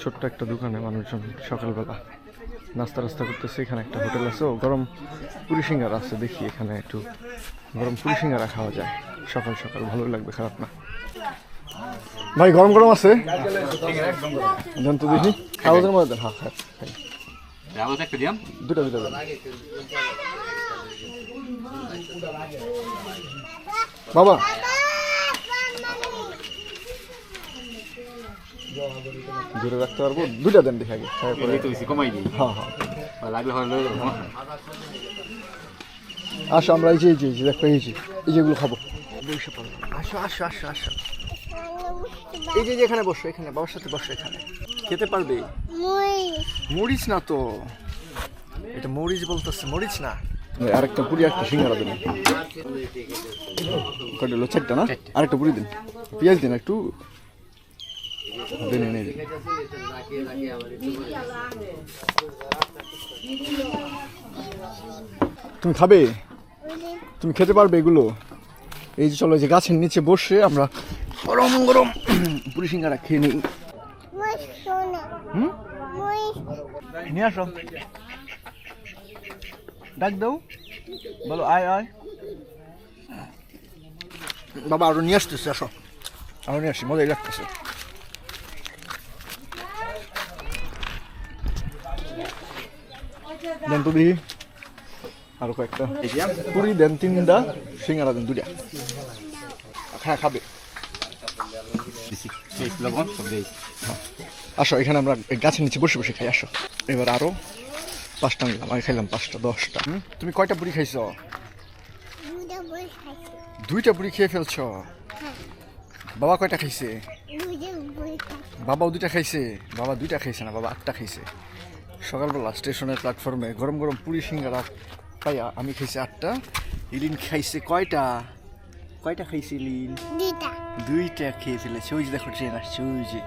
ছোট্ট একটা দোকানে মানুষজন সকালবেলা নাস্তা রাস্তা করতেছে এখানে একটা হোটেল আছে। ও গরম পুরি সিঙ্গারা আছে দেখি এখানে একটু গরম পুরি সিঙ্গারা খাওয়া যায়। সকাল সকাল ভালো লাগবে খারাপ না। ভাই গরম গরম আছে? দেন তো দেখি। কাগজের মধ্যে দেন হ্যাঁ হ্যাঁ দুটা দুটা দেন। বাবা দূরে রাখতে পারব দুটা দেন দেখি আগে তারপরে কমাই দিই। হ্যাঁ হ্যাঁ। লাগলে আসো আমরা এই যে এই যে দেখো এই যে এই যেগুলো খাব। বসে পড়ো আসো আসো আসো আসো। এই যে যে এখানে বসো এখানে বাবার সাথে বসো এখানে। খেতে পারবে? মরিচ। না তো। এটা মরিচ বলতেছে মরিচ না। আরেকটা পুরি একটা সিঙ্গারা দিন। কয়টা হলো? চারটা না? আরেকটা পুরি দিন। পেঁয়াজ দিন একটু। দিন তুমি খাবে? তুমি খেতে পারবে এগুলো? এই যে চলো যে গাছের নিচে বসে আমরা গরম গরম পুরি সিঙ্গারা খেয়ে নিই। নিয়ে আসো। ডাক দাও। বলো, আয় আয়। বাবা আরও নিয়ে আসতেছে, আসো। আরও নিয়ে আসি, মজাই লাগতেছে। দেন তো দেখি। আরও কয়েকটা। পুরি দেন তিনটা। সিঙ্গারা দেন দুটা হ্যাঁ খাবে। আসো এখানে আমরা গাছের নিচে বসে বসে খাই আসো। এবার আরও পাঁচটা নিলাম। আমি খাইলাম পাঁচটা দশটা। হুম? তুমি কয়টা পুরি খাইছো? দুইটা পুরি খেয়ে ফেলছো? বাবা কয়টা খাইছে। বাবাও দুইটা খাইছে? বাবা দুইটা খাইছে না বাবা আটটা খাইছে? সকালবেলা স্টেশনের প্ল্যাটফর্মে গরম গরম পুরি সিঙ্গারা পাইয়া আমি খাইছি আটটা। ইলিন খাইছে কয়টা? কয়টা খাইছে ইলিন? দুইটা খেয়ে ফেলেছে। ওই যে দেখো ট্রেন আসছে ওই যে।